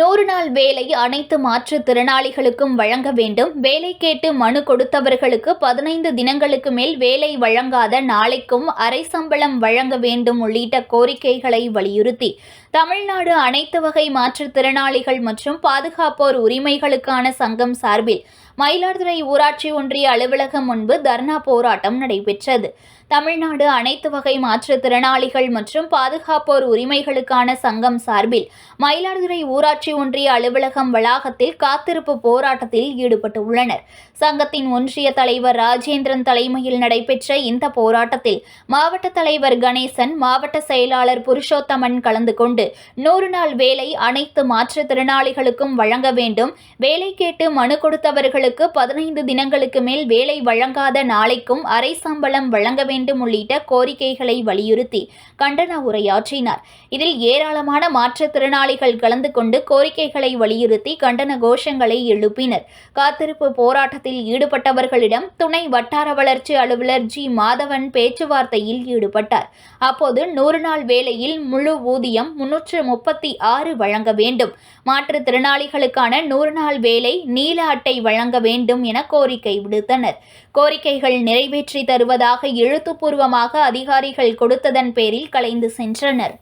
நூறு நாள் வேலை அனைத்து மாற்றுத்திறனாளிகளுக்கும் வழங்க வேண்டும். வேலை கேட்டு மனு கொடுத்தவர்களுக்கு பதினைந்து தினங்களுக்கு மேல் வேலை வழங்காத நாளைக்கும் அரை சம்பளம் வழங்க வேண்டும் உள்ளிட்ட கோரிக்கைகளை வலியுறுத்தி. தமிழ்நாடு அனைத்து வகை மாற்றுத்திறனாளிகள் மற்றும் பாதுகாப்போர் உரிமைகளுக்கான சங்கம் சார்பில் மயிலாடுதுறை ஊராட்சி ஒன்றிய அலுவலகம் முன்பு தர்ணா போராட்டம் நடைபெற்றது. தமிழ்நாடு அனைத்து வகை மாற்றுத்திறனாளிகள் மற்றும் பாதுகாப்போர் உரிமைகளுக்கான சங்கம் சார்பில் மயிலாடுதுறை ஊராட்சி ஒன்றிய அலுவலகம் வளாகத்தில் காத்திருப்பு போராட்டத்தில் ஈடுபட்டுள்ளனர். சங்கத்தின் ஒன்றிய தலைவர் ராஜேந்திரன் தலைமையில் நடைபெற்ற இந்த போராட்டத்தில் மாவட்ட தலைவர் கணேசன் மாவட்ட செயலாளர் புருஷோத்தமன் கலந்து கொண்டு நூறு நாள் வேலை அனைத்து மாற்றுத்திறனாளிகளுக்கும் வழங்க வேண்டும் வேலை கேட்டு மனு கொடுத்தவர்களுக்கு பதினைந்து தினங்களுக்கு மேல் வேலை வழங்காத நாளைக்கும் அரை சம்பளம் வழங்க வேண்டும் உள்ளிட்ட கோரிக்கைகளை வலியுறுத்தி கண்டன உரையாற்றினார். இதில் ஏராளமான மாற்றுத்திறனாளிகள் கலந்து கொண்டு கோரிக்கைகளை வலியுறுத்தி கண்டன கோஷங்களை எழுப்பினர். காத்திருப்பு போராட்டத்தில் ஈடுபட்டவர்களிடம் துணை வட்டார வளர்ச்சி அலுவலர் ஜி. மாதவன் பேச்சுவார்த்தையில் ஈடுபட்டார். அப்போது நூறு நாள் வேலையில் முழு ஊதியம் முன்னூற்று முப்பத்தி ஆறு வழங்க வேண்டும். மாற்றுத்திறனாளிகளுக்கான நூறு நாள் வேலை நீல அட்டை வழங்க வேண்டும் என கோரிக்கை விடுத்தனர். கோரிக்கைகள் நிறைவேற்றி தருவதாக எழுத்துப்பூர்வமாக அதிகாரிகள் கொடுத்ததன் பேரில் கலைந்து சென்றனர்.